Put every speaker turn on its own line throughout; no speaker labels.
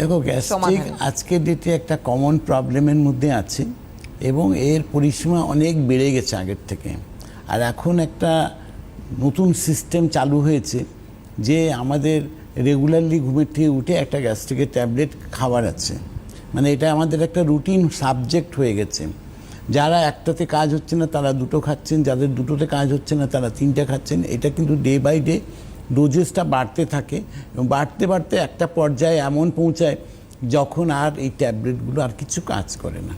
দেখো গ্যাস্ট্রিক আজকের ডেটে একটা কমন প্রবলেমের মধ্যে আছে এবং এর পরিসীমা অনেক বেড়ে গেছে আগের থেকে। আর এখন একটা নতুন সিস্টেম চালু হয়েছে যে আমাদের রেগুলারলি ঘুমের থেকে উঠে একটা গ্যাস্ট্রিকের ট্যাবলেট খাবার আছে। মানে এটা আমাদের একটা রুটিন সাবজেক্ট হয়ে গেছে। যারা একটাতে কাজ হচ্ছে না তারা দুটো খাচ্ছেন যাদের দুটোতে কাজ হচ্ছে না তারা তিনটা খাচ্ছেন। এটা কিন্তু ডে বাই ডে ডোজেসটা বাড়তে থাকে এবং বাড়তে বাড়তে একটা পর্যায়ে এমন পৌঁছায় যখন আর এই ট্যাবলেটগুলো আর কিছু কাজ করে না।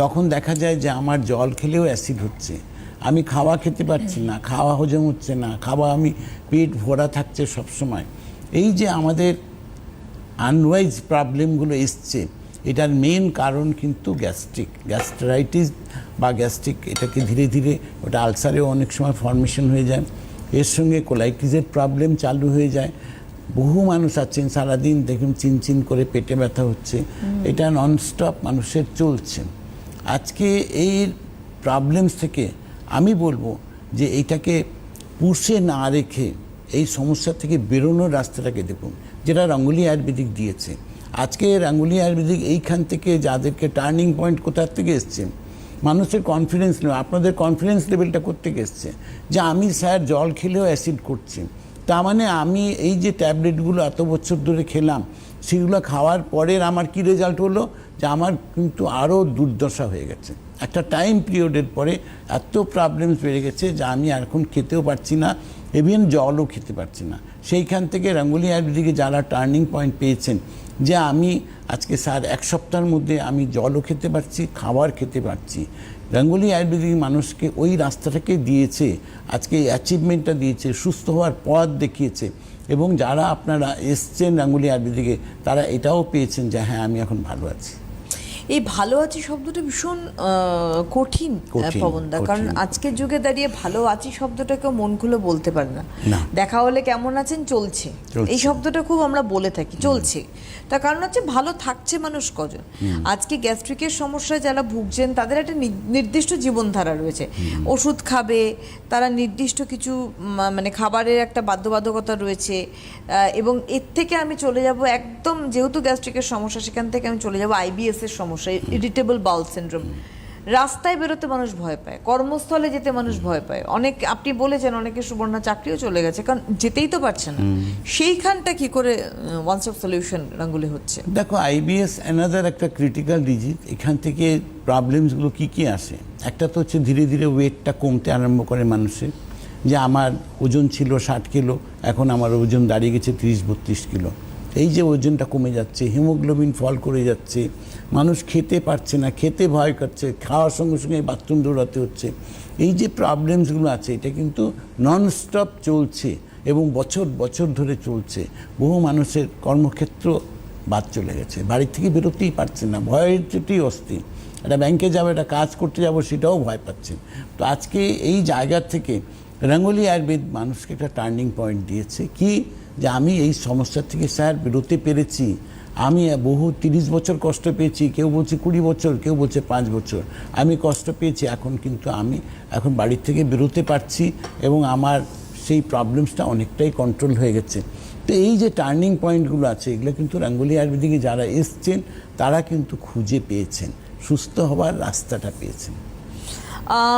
তখন দেখা যায় যে আমার জল খেলেও অ্যাসিড হচ্ছে। আমি খাওয়া খেতে পারছি না, খাওয়া হজম হচ্ছে না, খাওয়া আমি পেট ভরা থাকছে সবসময়। এই যে আমাদের আনওয়াইজ প্রবলেমগুলো এসছে, এটার মেন কারণ কিন্তু গ্যাস্ট্রিক গ্যাস্ট্রাইটিস বা গ্যাস্ট্রিক এটাকে ধীরে ধীরে ওটা আলসারেও অনেক সময় ফর্মেশন হয়ে যায়। এর সঙ্গে কোলাইটিসের প্রবলেম চালু হয়ে যায়। বহু মানুষ আছেন সারাদিন দেখুন চিনচিন করে পেটে ব্যথা হচ্ছে। এটা ননস্টপ মানুষের চলছে। আজকে এই প্রবলেমস থেকে আমি বলব যে এইটাকে পুষে না রেখে এই সমস্যা থেকে বেরোনোর রাস্তাটাকে দেখুন যেটা রঙ্গলি আয়ুর্বেদিক দিয়েছে। আজকে রঙ্গলি আয়ুর্বেদিক এইখান থেকে যাদেরকে টার্নিং পয়েন্ট কোথার থেকে এসছে মানুষের কনফিডেন্স নেই আপনাদের কনফিডেন্স লেভেলটা করতে এসছে? যে আমি স্যার জল খেলেও অ্যাসিড করছি। তা মানে আমি এই যে ট্যাবলেটগুলো এত বছর ধরে খেলাম, সেগুলো খাওয়ার পরের আমার কি রেজাল্ট হলো? যে আমার কিন্তু আরও দুর্দশা হয়ে গেছে। একটা টাইম পিরিয়ডের পরে এত প্রবলেমস বেড়ে গেছে যে আমি এখন খেতেও পারছি না। ইভেন জলও খেতে পারছি না। সেইখান থেকে রঙ্গলি আয়ুর্বেদিকে যারা টার্নিং পয়েন্ট পেয়েছেন, যে আমি আজকে স্যার এক সপ্তাহের মধ্যে আমি জলও খেতে পারছি, খাবার খেতে পারছি। রঙ্গলি আয়ুর্বেদিক মানুষকে ওই রাস্তাটাকে দিয়েছে, আজকে এই অ্যাচিভমেন্টটা দিয়েছে, সুস্থ হওয়ার পথ দেখিয়েছে। এবং যারা আপনারা এসছেন রঙ্গলি আয়ুর্বেদিকে, তারা এটাও পেয়েছেন যে হ্যাঁ আমি এখন ভালো আছি।
এই ভালো আছি শব্দটা ভীষণ কঠিন পবনদা কারণ আজকের যুগে দাঁড়িয়ে ভালো আছি শব্দটা কেউ মন খুলে বলতে পারে না। দেখা হলে কেমন আছেন? চলছে। এই শব্দটা খুব আমরা বলে থাকি। চলছে। তার কারণ হচ্ছে ভালো থাকছে মানুষ কজন। আজকে গ্যাস্ট্রিকের সমস্যায় যারা ভুগছেন তাদের একটা নির্দিষ্ট জীবনধারা রয়েছে। ওষুধ খাবে তারা নির্দিষ্ট কিছু মানে খাবারের একটা বাধ্যবাধকতা রয়েছে। এবং এর থেকে আমি চলে যাব একদম যেহেতু গ্যাস্ট্রিকের সমস্যা সেখান থেকে আমি চলে যাব আইবিএস এর সমস্যা। ইরিটেবল বাউল সিনড্রোম রাস্তায় বেরোতে মানুষ ভয় পায় কর্মস্থলে যেতে মানুষ ভয় পায়। অনেক আপনি বলেছেন অনেকে সুবর্ণা চাকরিও চলে গেছে কারণ যেতেই তো পারছে না। সেইখানটা কি করে ওয়ান অফ সলিউশন রাঙ্গুলি হচ্ছে?
দেখো আইবিএস অ্যানাদার একটা ক্রিটিক্যাল ডিজিজ এখান থেকে প্রবলেমসগুলো কি কি আসে? একটা তো হচ্ছে ধীরে ধীরে ওয়েটটা কমতে আরম্ভ করে মানুষের। যে আমার ওজন ছিল ষাট কিলো এখন আমার ওজন দাঁড়িয়ে গেছে তিরিশ বত্রিশ কিলো। এই যে ওজনটা কমে যাচ্ছে, হিমোগ্লোবিন ফল করে যাচ্ছে, মানুষ খেতে পারছে না, খেতে ভয় করছে, খাওয়ার সঙ্গে সঙ্গে বাথরুম দৌড়াতে হচ্ছে, এই যে প্রবলেমসগুলো আছে, এটা কিন্তু ননস্টপ চলছে এবং বছর বছর ধরে চলছে। বহু মানুষের কর্মক্ষেত্র বাদ চলে গেছে, বাড়ি থেকে বেরোতেই পারছে না, ভয়ের চোটেই অস্থির। একটা ব্যাংকে যাব, একটা কাজ করতে যাব, সেটাও ভয় পাচ্ছেন তো আজকে এই জায়গা থেকে, রঙ্গলি আয়ুর্বেদ মানুষকে একটা টার্নিং পয়েন্ট দিয়েছে, কি যে আমি এই সমস্যা থেকে স্যার বেরোতে পেরেছি। আমি বহু তিরিশ বছর কষ্ট পেয়েছি, কেউ বলছে কুড়ি বছর, কেউ বলছে পাঁচ বছর। আমি কষ্ট পেয়েছি, এখন কিন্তু আমি এখন বাড়ির থেকে বেরোতে পারছি এবং আমার সেই প্রবলেমসটা অনেকটাই কন্ট্রোল হয়ে গেছে। তো এই যে টার্নিং পয়েন্টগুলো আছে, এগুলো কিন্তু রাঙ্গুলি আয়ুর্বেদিকে যারা এসছেন, তারা কিন্তু খুঁজে পেয়েছেন, সুস্থ হওয়ার রাস্তাটা পেয়েছেন।